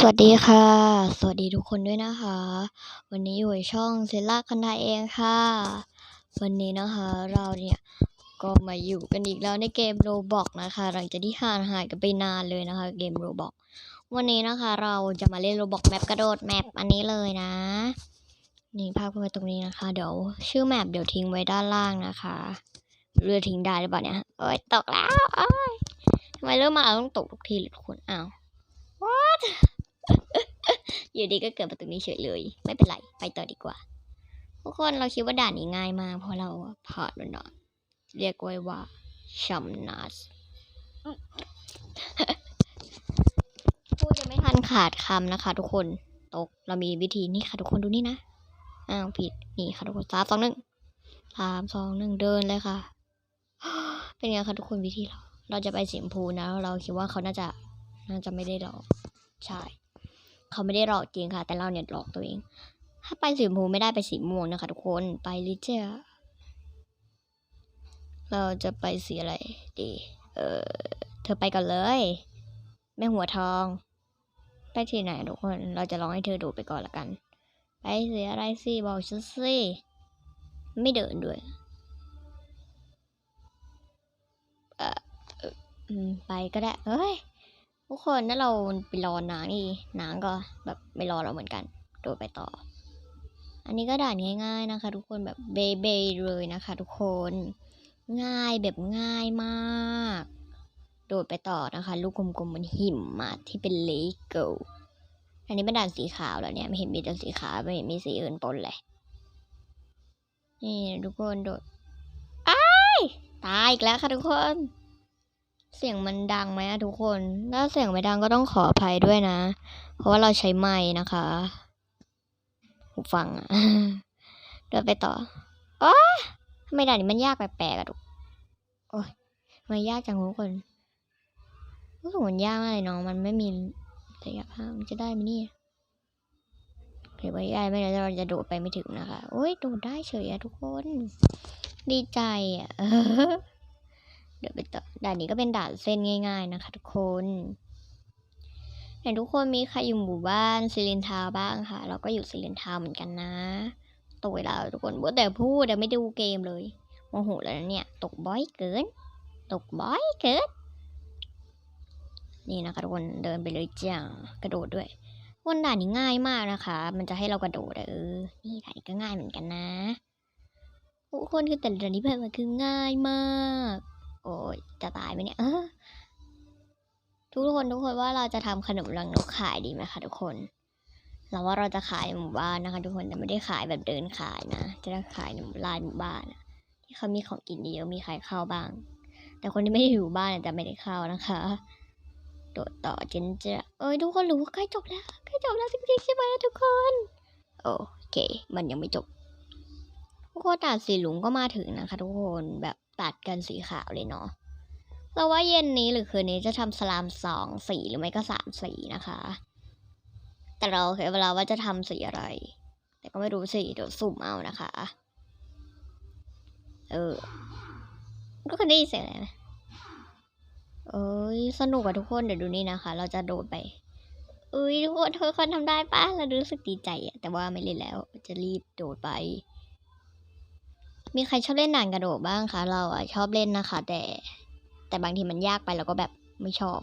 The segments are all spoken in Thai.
สวัสดีค่ะ สวัสดีทุกคนด้วยนะคะ วันนี้อยู่ในช่องเซล่าคันไดเองค่ะ วันนี้นะคะเราเนี่ยก็มาอยู่กันอีกแล้วในเกมโรบอกนะคะ หลังจากที่ห่างหายกันไปนานเลยนะคะ เกมโรบอกวันนี้นะคะเราจะมาเล่นโรบอกแมปกระโดดแมปอันนี้เลยนะ นี่ภาพขึ้นไปตรงนี้นะคะ เดี๋ยวชื่อแมปเดี๋ยวทิ้งไว้ด้านล่างนะคะเรือทิ้งได้หรือเปล่าเนี่ยโอ้ยตกแล้วโอ้ยทำไมเริ่มมาเราต้องตกทุกทีเลยทุกคนอ้าว what อยู่ดีก็เกิดประตูนี้เฉยเลย ไม่เป็นไร ไปต่อดีกว่า ทุกคนเราคิดว่าด่านนี้ง่ายมากเพราะเราผ่านมันเนาะเรียกไว้ว่าชัมนัสพูดจะไม่ทันขาดคำนะคะ ทุกคนตกเรามีวิธีนี่ค่ะ ทุกคนดูนี่นะอ้าวผิดนี่ค่ะทุกคนสามสองหนึ่งสามสองหนึ่งเดินเลยค่ะ เป็นไงคะทุกคนวิธีเรา เราจะไปสีชมพูนะ เราคิดว่าเขาน่าจะน่าจะไม่ได้หลอกใช่ เขาไม่ได้หลอกจริงค่ะ แต่เราเนี่ยหลอกตัวเอง ถ้าไปสีชมพูไม่ได้ไปสีม่วงนะคะ ทุกคนไปลิเจอเราจะไปสีอะไรดี เออเธอไปก่อนเลย แม่หัวทอง ไปที่ไหนทุกคน เราจะลองให้เธอดูไปก่อนละกัน ไปสีอะไรสิบอกฉันสิไม่เดินด้วยเอ่อไปก็ได้เฮ้ย ทุกคนถ้าเราไปรอนางนี่นางก็แบบไม่รอเราเหมือนกัน โดดไปต่อ อันนี้ก็ด่านง่ายๆนะคะ ทุกคนแบบเบเบเลยนะคะ ทุกคน ง่ายแบบง่ายมาก โดดไปต่อนะคะ ลูกกลมๆบนหิมะที่เป็นเลโก้อันนี้เป็นด่านสีขาวแล้วเนี่ยไม่เห็นมีแต่สีขาวไม่เห็นมีสีอื่นปนเลยนี่ทุกคนโดดอ้ายตายอีกแล้วค่ะทุกคน เสียงมันดังไหมอะทุกคน ถ้าเสียงไม่ดังก็ต้องขออภัยด้วยนะ เพราะว่าเราใช้ไม้นะคะหูฟังอะเดินไปต่ออ้าทำไมด่านนี้มันยากแปลกๆอะทุกโอ้ยทำไมยากจังทุกคนรู้สึกมันยากมากเลยน้อง มันไม่มีระยะห่ามันจะได้ไหมนี่เดี๋ยวไปได้ไม่ได้เราจะโดดไปไม่ถึงนะคะ โอ้ยโดดได้เฉยอะทุกคน ดีใจอะ เดี๋ยวไปต่อด่านนี้ก็เป็นด่านเส้นง่าย ๆนะคะ ทุกคนเห็นทุกคนมีใครอยู่หมู่บ้านซิลินทาวบ้างค่ะ เราก็อยู่ซิลินทาวเหมือนกันนะตกเวลาทุกคนว่าแต่พูดแต่ไม่ดูเกมเลยโมโหแล้วนะเนี่ย ตกบ่อยเกิน ตกบ่อยเกินนี่นะคะทุกคนเดินไปเลยจ้ากระโดดด้วยวันด่านนี้ง่ายมากนะคะ มันจะให้เรากระโดดเออ นี่ด่านนี้ก็ง่ายเหมือนกันนะทุกคนคือแต่ละด่านนี้แบบมันคือง่ายมาก อ้ยจะตายไหมเนี่ยทุกคนทุกคนว่าเราจะทำขนมรังนกขายดีไหมคะทุกคน เราว่าเราจะขายในหมู่บ้านนะคะ ทุกคนแต่ไม่ได้ขายแบบเดินขายนะ จะได้ขายในลานหมู่บ้านที่เขามีของกินเยอะมีใครเข้าวบ้าง แต่คนที่ไม่ได้อยู่บ้านจะไม่ได้ข้านะคะโดดต่อเจนจะเอ้ยทุกคนรู้ใกล้จบแล้วใกล้จบแล้วจริงๆใช่ไหมทุกคนโอเค มันยังไม่จบทุกคนตัดสีหลุงก็มาถึงนะคะ ทุกคนแบบ ตัดกันสีขาวเลยเนาะเราว่าเย็นนี้หรือคืนนี้จะทำสลามสองสีหรือไม่ก็สามสีนะคะ แต่เราเคยเวลาว่าจะทำสีอะไร แต่ก็ไม่รู้สิเดี๋ยวสุ่มเอานะคะ เออทุกคนได้ยินเสียงอะไรไหมเอ้ยสนุกอะทุกคนเดี๋ยวดูนี่นะคะ เราจะโดดไปเอ้ยทุกคนทุกคนทำได้ปะเรารู้สึกดีใจอะแต่ว่าไม่เล่นแล้วจะรีบโดดไป มีใครชอบเล่นด่านกระโดดบ้างคะ เราอะชอบเล่นนะคะ แต่ แต่บางทีมันยากไปเราก็แบบไม่ชอบ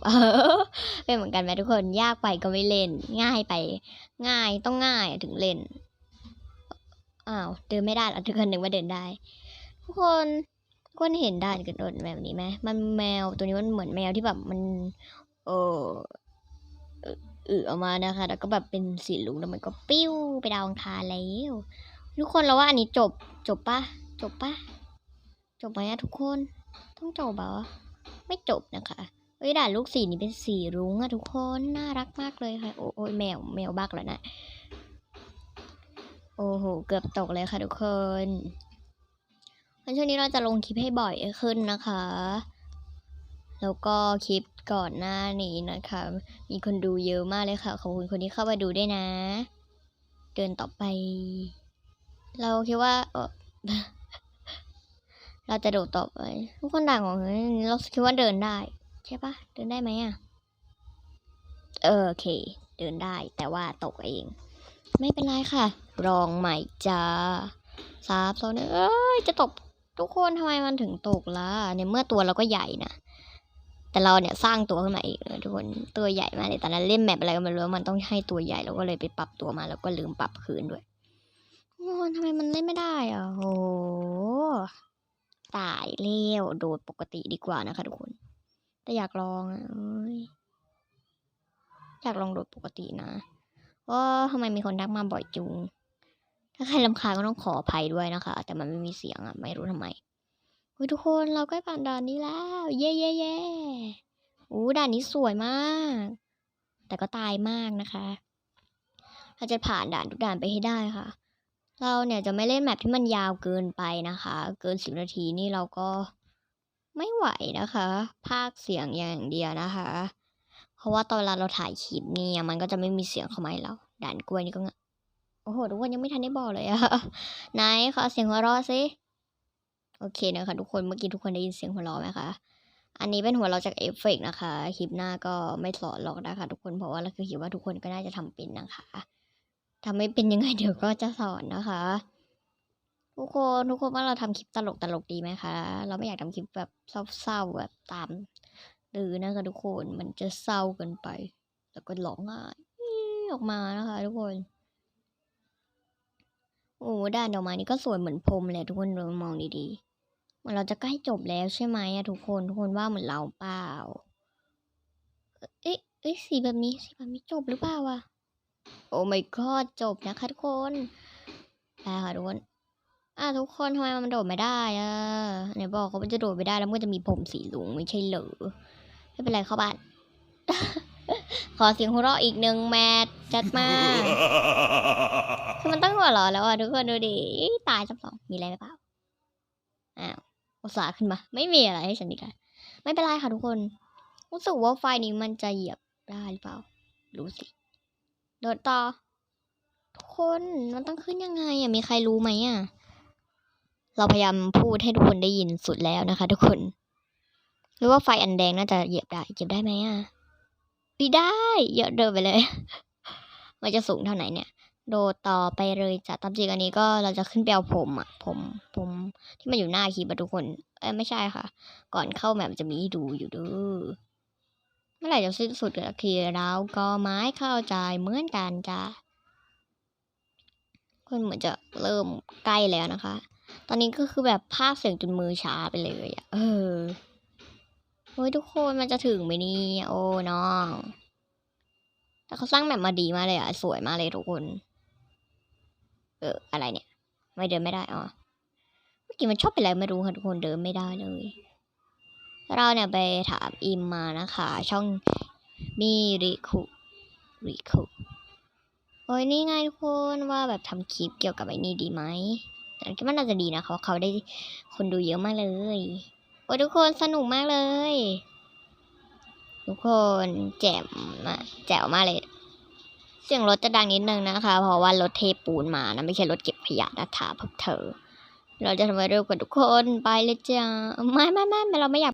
เป็นเหมือนกันไหมทุกคนยากไปก็ไม่เล่น ง่ายไป ง่ายต้องง่ายถึงเล่นอ้าวเดินไม่ได้เหรอทุกคนนึกว่าเดินได้ ทุกคนทุกคนเห็นด่านกระโดดแบบนี้ไหมมันแมวตัวนี้มันเหมือนแมวที่แบบมันเออเออเออออกมานะคะ แล้วก็แบบเป็นสีลุงแล้วมันก็ปิ้วไปดาวอังคารแล้วทุกคนเราว่าอันนี้จบจบปะ จบปะจบไหมอะทุกคน ต้องจบเหรอไม่จบนะคะเอ้ยด่านลูกสีนี้เป็นสีรุ้งอะทุกคนน่ารักมากเลยค่ะโอ้โอ้ยแมวแมวบักแล้วนะโอ้โหเกือบตกเลยค่ะทุกคนวันช่วงนี้เราจะลงคลิปให้บ่อยขึ้นนะคะ แล้วก็คลิปก่อนหน้านี้นะคะ มีคนดูเยอะมากเลยค่ะ ขอบคุณคนที่เข้ามาดูด้วยนะ เดินต่อไป เราคิดว่า เราจะโดดต่อไป ทุกคนด่างของเราคิดว่าเดินได้ ใช่ปะเดินได้ไหมอะเออโอเค เดินได้แต่ว่าตกเอง ไม่เป็นไรค่ะลองใหม่จ้าสามสองหนึ่งเอ้ยจะตกทุกคนทำไมมันถึงตกล่ะเนี่ยเมื่อตัวเราก็ใหญ่นะแต่เราเนี่ยสร้างตัวขึ้นมาเองเลยทุกคนตัวใหญ่มากเลยตอนนั้นเล่นแมปอะไรก็ไม่รู้มันต้องให้ตัวใหญ่เราก็เลยไปปรับตัวมาแล้วก็ลืมปรับคืนด้วยโอ้ทำไมมันเล่นไม่ได้อะโอ้ ตายเลี้ยวโดดปกติดีกว่านะคะทุกคน แต่อยากลองอะอยากลองโดดปกตินะว่าทำไมมีคนทักมาบ่อยจุง ถ้าใครลำคาก็ต้องขออภัยด้วยนะคะ แต่มันไม่มีเสียงอะ ไม่รู้ทำไมเฮ้ยทุกคนเราใกล้ผ่านด่านนี้แล้ว เย่เย่เย่อู้ด่านนี้สวยมาก แต่ก็ตายมากนะคะเราจะผ่านด่านทุกด่านไปให้ได้ค่ะ เราเนี่ยจะไม่เล่นแมปที่มันยาวเกินไปนะคะ เกินสิบนาทีนี่เราก็ไม่ไหวนะคะพากย์เสียงอย่างเดียวนะคะ เพราะว่าตอนเวลาเราถ่ายคลิปเนี่ยมันก็จะไม่มีเสียงเข้ามาให้เราด่านกล้วยนี่ก็โอ้โหทุกคนยังไม่ทันได้บอกเลยอะไหนขอเสียงหัวเราะสิโอเคนะคะ ทุกคนเมื่อกี้ทุกคนได้ยินเสียงหัวเราะไหมคะอันนี้เป็นหัวเราะจากเอฟเฟกต์นะคะคลิปหน้าก็ไม่สอนหรอกนะคะ ทุกคนเพราะว่าเราคือคิดว่าทุกคนก็น่าจะทำเป็นนะคะ ทำไม่เป็นยังไงเดี๋ยวก็จะสอนนะคะ ทุกคนทุกคนว่าเราทำคลิปตลกตลกดีไหมคะ เราไม่อยากทำคลิปแบบเศร้าๆแบบตามดื้อนะคะทุกคนมันจะเศร้าเกินไป แล้วก็ร้องไห้ออกมานะคะ ทุกคนโอ้ด่านดอกไม้นี่ก็สวยเหมือนพรมเลยทุกคนลองมองดีๆเหมือนเราจะใกล้จบแล้วใช่ไหมอะทุกคนทุกคนว่าเหมือนเราเปล่า เอ๊ะเอ๊ะสีแบบนี้สีแบบนี้จบหรือเปล่าวะ โอ้ my god จบนะคะทุกคนไปค่ะทุกคนอะทุกคนทำไมมันโดดไม่ได้อะไหนบอกเขาว่จะโดดไม่ได้แล้วมันจะมีผมสีลุงไม่ใช่เหรอไม่เป็นไรเข้าบ้านขอเสียงหัวเราะอีกหนึ่งแมทจัดมาคือมันต้องหัวเราะแล้วอะทุกคนดูดิตายจับสองมีอะไรหรือเปล่าอ้าวอุตส่าห์ขึ้นมา ไม่มีอะไรให้ฉันดีกันไม่เป็นไรค่ะทุกคน รู้สึกว่าไฟนี้มันจะเหยียบได้หรือเปล่า รู้สิ โดดต่อ ทุกคนมันต้องขึ้นยังไงอะมีใครรู้ไหมอะ เราพยายามพูดให้ทุกคนได้ยินสุดแล้วนะคะ ทุกคนหรือว่าไฟอันแดงน่าจะเหยียบได้เหยียบได้ไหมอะไม่ได้เยอะเดินไปเลย มันจะสูงเท่าไหนเนี่ย โดดต่อไปเลยจ้ะตามจริงอันนี้ก็เราจะขึ้นไปเอาผมอะ ผมผมที่มันอยู่หน้าคีบทุกคน เอ้ไม่ใช่ค่ะ ก่อนเข้าแมปจะมีดูอยู่ด้อเมื่อไหร่จะสิ้นสุดอะคือเราก็ไม้เข้าใจเหมือนกันจ้ะคนเหมือนจะเริ่มใกล้แล้วนะคะ ตอนนี้ก็คือแบบภาพเสียงจนมือช้าไปเลยอะเออโอ้ยทุกคนมันจะถึงไหมนี่โอ้น้อง แต่เขาสร้างแบบมาดีมากเลยอะสวยมากเลยทุกคน เอออะไรเนี่ย ไม่เดินไม่ได้อ๋อเมื่อกี้มันชอบเป็นอะไรไม่รู้ค่ะทุกคนเดินไม่ได้เลย เราเนี่ยไปถามอิมมานะคะ ช่องมีริคุริคุโอ้ยนี่ไงทุกคนว่าแบบทำคลิปเกี่ยวกับไอ้นี่ดีไหมแต่คิดว่าน่าจะดีนะเพราเขาได้คนดูเยอะมากเลย โอ้ยทุกคนสนุกมากเลย ทุกคนแจ่มอะแจ๋วมากเลย เสียงรถจะดังนิดนึงนะคะ เพราะว่ารถเทปูนมานะไม่ใช่รถเก็บขยะนะคะพวกเธอ เราจะทำให้เร็วกว่าทุกคนไปเลยจ้าไม่ไม่ไม่เราไม่อยาก